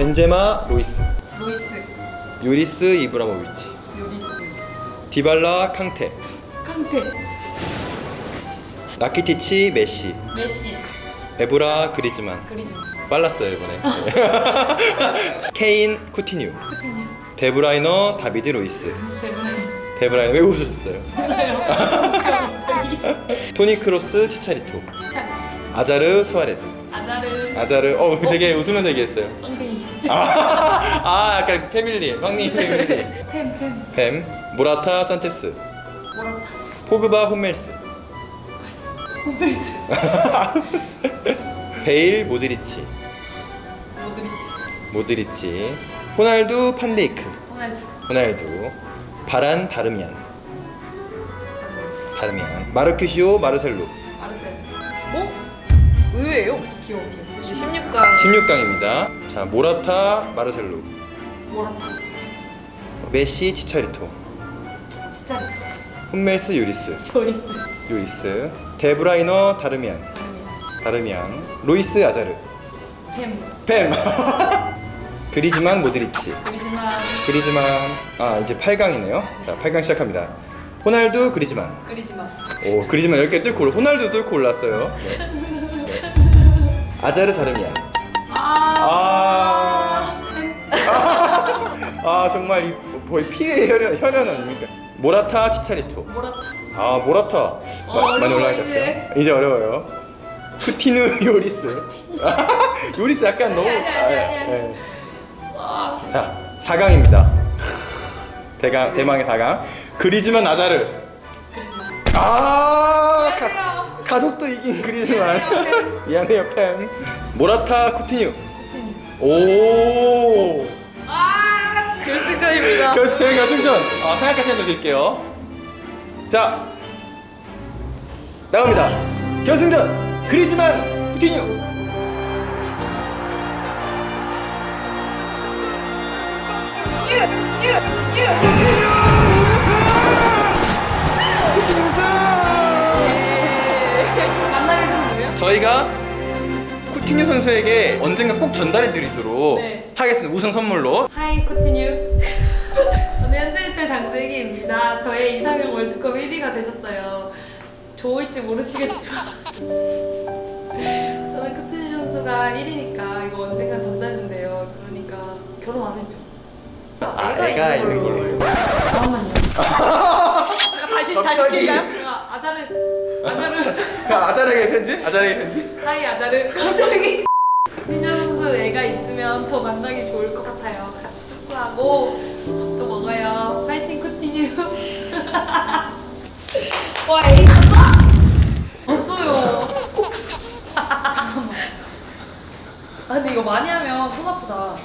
벤제마 로이스. 루이스. 유리스 이브라모비치. 요리스. 디발라 캉테. 칸테. 라키티치 메시. 메시. 에브라 그리즈만. 그리즈만. 빨랐어요 이번에. 케인 쿠티뉴. 쿠티뉴. 데브라이너 다비드 로이스. 데브라이너. 왜 웃으셨어요? 토니 크로스 치차리토. 진짜 아자르 수아레즈. 아자르. 아자르. 어 되게 웃으면서 얘기했어요. 엉덩이 아, 아 약간 패밀리 황님 패밀리. 템 템. 뱀 모라타 산체스. 모라타. 포그바 홈멜스. 홈플스. 베일 모드리치. 모드리치. 모드리치. 호날두 판데이크. 호날두. 호날두. 바란 다르미안. 다르미안. 마르큐시오 마르셀로 마르셀 어? 의외예요 귀여워 16강 16강입니다. 자 모라타 마르셀로 모라타. 메시 치차리토. 치차리토. 홈멜스 유리스. 요리스. 유리스. 데브라이너 다르미안. 다르미안. 로이스 아자르. 햄 뱀. 그리즈만 모드리치. 그리즈만. 그리즈만. 아 이제 8강이네요. 자 8강 시작합니다. 호날두 그리즈만. 그리즈만. 오 그리즈만 10개 뚫고 올- 호날두 뚫고 올랐어요. 네. 네. 아자르 다르미안 아, 햄 아 정말 이 거의 피의 혈연, 혈연 아닙니까? 모라타 치차리토. 모라타. 아 모라타. 어, 마- 많이 어려워, 올라갔죠 이제. 이제 어려워요. 쿠티누 요리스. 요리스 약간 너무 아니, 아니, 아니, 아니. 예. 와. 자 4강입니다. 대강 대망의 4강. 그리즈만 아자르. 그리즈만. 아 가, 가족도 이긴 그리즈만. 미안해요, 미안해요 팬. 모라타 쿠티뉴. 오. 아 결승전입니다. 결승 대회 결승전. 아 생각할 시간 좀 드릴게요. 자 나갑니다. 결승전. 그리즈만 쿠티뉴 쿠티뉴 쿠티뉴 선수에게 언젠가 꼭 전달해 드리도록 네. 하겠습니다. 우승 선물로. 하이 쿠티뉴 저는 현대해철 장슬기입니다. 저의 이상형 월드컵 1위가 되셨어요. 좋을지 모르시겠지만. 저는 쿠티뉴 선수가 1위니까 이거 언젠간 전달된대요. 그러니까 결혼 안 했죠. 아, 애가 있는 걸로. 잠깐만요. 제가 다시 다시 갑자기. 킬까요? 제가 아자르 아자르. 아자르에게 편지? 아자르에게 편지? 하이 아자르. 갑자기 니녀 선수 애가 있으면 더 만나기 좋을 것 같아요. 같이 축구하고 밥도 먹어요. 파이팅 쿠티뉴. 와애 있었어? 없어요. 잠깐만. 아 근데 이거 많이 하면 손 아프다